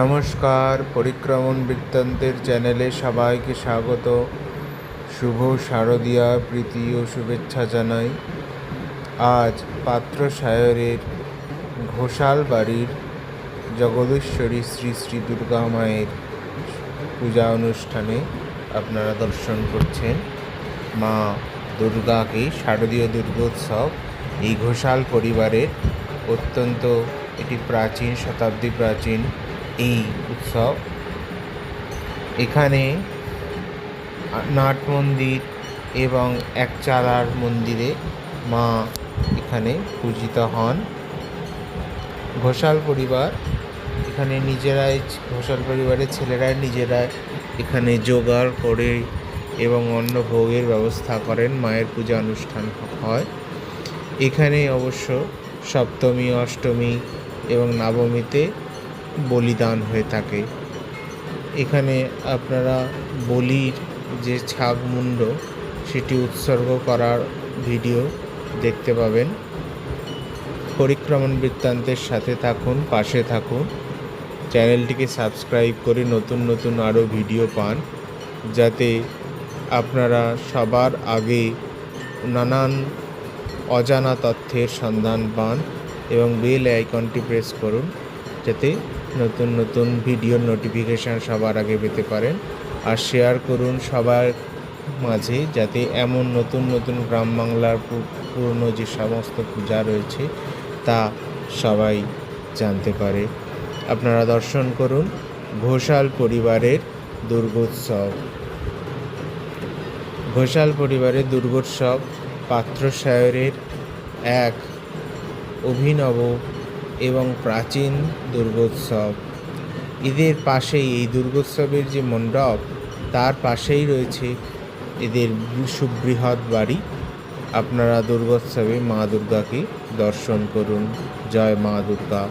নমস্কার, পরিক্রমণ বৃত্তান্তের চ্যানেলে সবাইকে স্বাগত। শুভ শারদীয়া, প্রীতি ও শুভেচ্ছা জানাই। আজ পাত্র সায়রের ঘোষাল বাড়ির জগদীশ্বরী শ্রী শ্রী দুর্গা মায়ের পূজা অনুষ্ঠানে আপনারা দর্শন করছেন। মা দুর্গাকে শারদীয় দুর্গোৎসব এই ঘোষাল পরিবারের অত্যন্ত এটি প্রাচীন, শতাব্দী প্রাচীন এই উৎসব। এখানে নাট মন্দির এবং একচালার মন্দিরে মা এখানে পূজিত হন। ঘোষাল পরিবার এখানে নিজেরাই, ঘোষাল পরিবারের ছেলেরাই নিজেরাই এখানে জোগাড় করে এবং অন্ন ভোগের ব্যবস্থা করেন, মায়ের পূজা অনুষ্ঠান হয়। এখানে অবশ্য সপ্তমী, অষ্টমী এবং নবমীতে বলিদান হয়ে থাকে। এখানে আপনারা বলির যে ছাগ মুন্ড সেটি উৎসর্গ করার ভিডিও দেখতে পাবেন। পরিক্রমণ বৃত্তান্তের সাথে থাকুন, পাশে থাকুন। চ্যানেলটিকে সাবস্ক্রাইব করে নতুন নতুন আরও ভিডিও পান, যাতে আপনারা সবার আগে নানান অজানা তথ্যের সন্ধান পান এবং বেল আইকনটি প্রেস করুন, যাতে নতুন নতুন ভিডিওর নোটিফিকেশান সবার আগে পেতে পারেন আর শেয়ার করুন সবার মাঝে যাতে এমন নতুন নতুন গ্রাম বাংলার পুরনো যে সমস্ত পূজা রয়েছে তা সবাই জানতে পারে। আপনারা দর্শন করুন ঘোষাল পরিবারের দুর্গোৎসব। ঘোষাল পরিবারের দুর্গোৎসব পাত্রসায়রের এক অভিনব এবং প্রাচীন দুর্গোৎসব। এদের পাশেই এই দুর্গোৎসবের যে মণ্ডপ, তার পাশেই রয়েছে এদের সুবৃহৎ বাড়ি। আপনারা দুর্গোৎসবে মা দুর্গাকে দর্শন করুন। জয় মা দুর্গা।